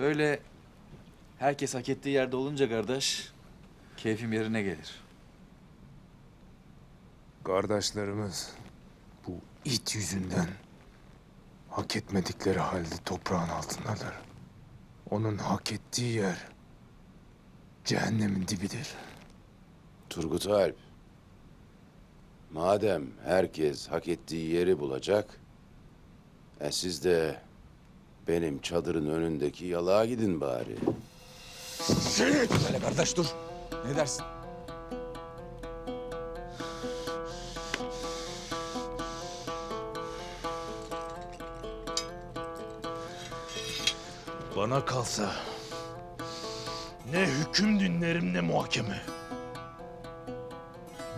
Böyle herkes hak ettiği yerde olunca kardeş, keyfim yerine gelir. Kardeşlerimiz bu it yüzünden hak etmedikleri halde toprağın altındadır. Onun hak ettiği yer cehennemin dibidir. Turgut Alp. Madem herkes hak ettiği yeri bulacak, e siz de benim çadırın önündeki yalağa gidin bari. Hele kardeş dur. Ne dersin? Bana kalsa ne hüküm dinlerim ne muhakeme.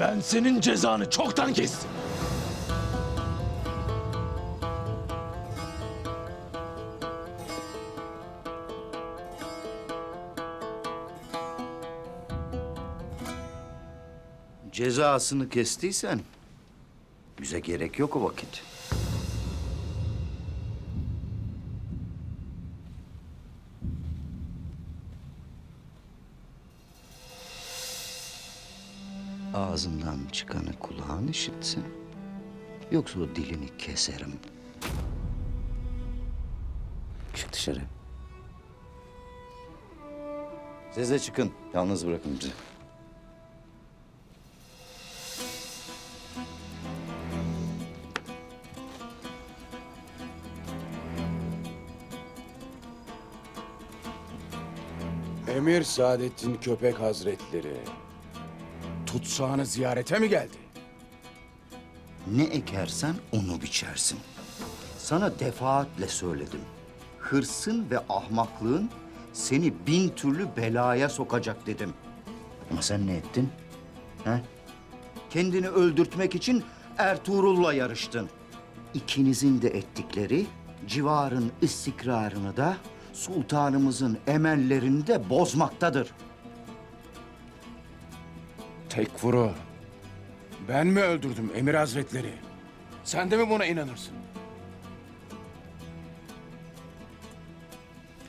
Ben senin cezanı çoktan kestim. Cezasını kestiysen bize gerek yok o vakit. Ağzından çıkanı kulağın işitsin. Yoksa o dilini keserim. Çık dışarı. Size çıkın. Yalnız bırakın bizi. Emir Saadettin Köpek Hazretleri. Tutsağını ziyarete mi geldi? Ne ekersen onu biçersin. Sana defaatle söyledim. Hırsın ve ahmaklığın seni bin türlü belaya sokacak dedim. Ama sen ne ettin? He? Kendini öldürtmek için Ertuğrul'la yarıştın. İkinizin de ettikleri civarın istikrarını da sultanımızın emellerini de bozmaktadır. Tekfur'u ben mi öldürdüm Emir Hazretleri? Sen de mi buna inanırsın?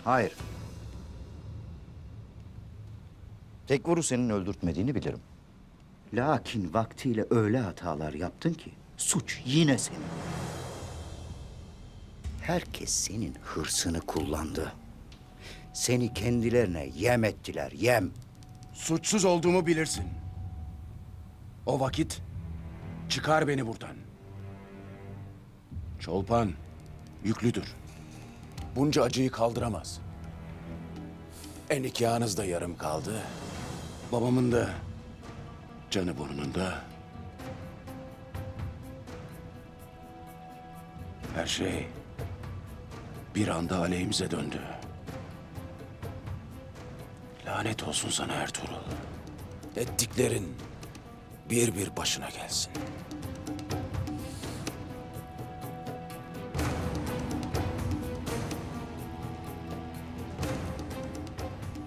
Hayır. Tekvur'u senin öldürtmediğini bilirim. Lakin vaktiyle öyle hatalar yaptın ki suç yine senin. Herkes senin hırsını kullandı. Seni kendilerine yem ettiler, yem. Suçsuz olduğumu bilirsin. O vakit çıkar beni buradan. Çolpan yüklüdür. Bunca acıyı kaldıramaz. E nikahınız da yarım kaldı. Babamın da canı burnunda. Her şey bir anda aleyhimize döndü. Lanet olsun sana Ertuğrul. Ettiklerin bir bir başına gelsin.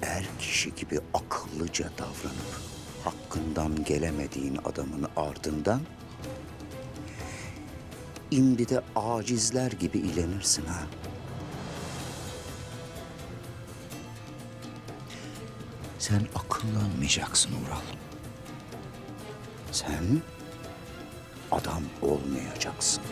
Er kişi gibi akıllıca davranıp hakkından gelemediğin adamın ardından indi de acizler gibi ilenirsin ha. Sen akıllanmayacaksın Ural. Sen adam olmayacaksın.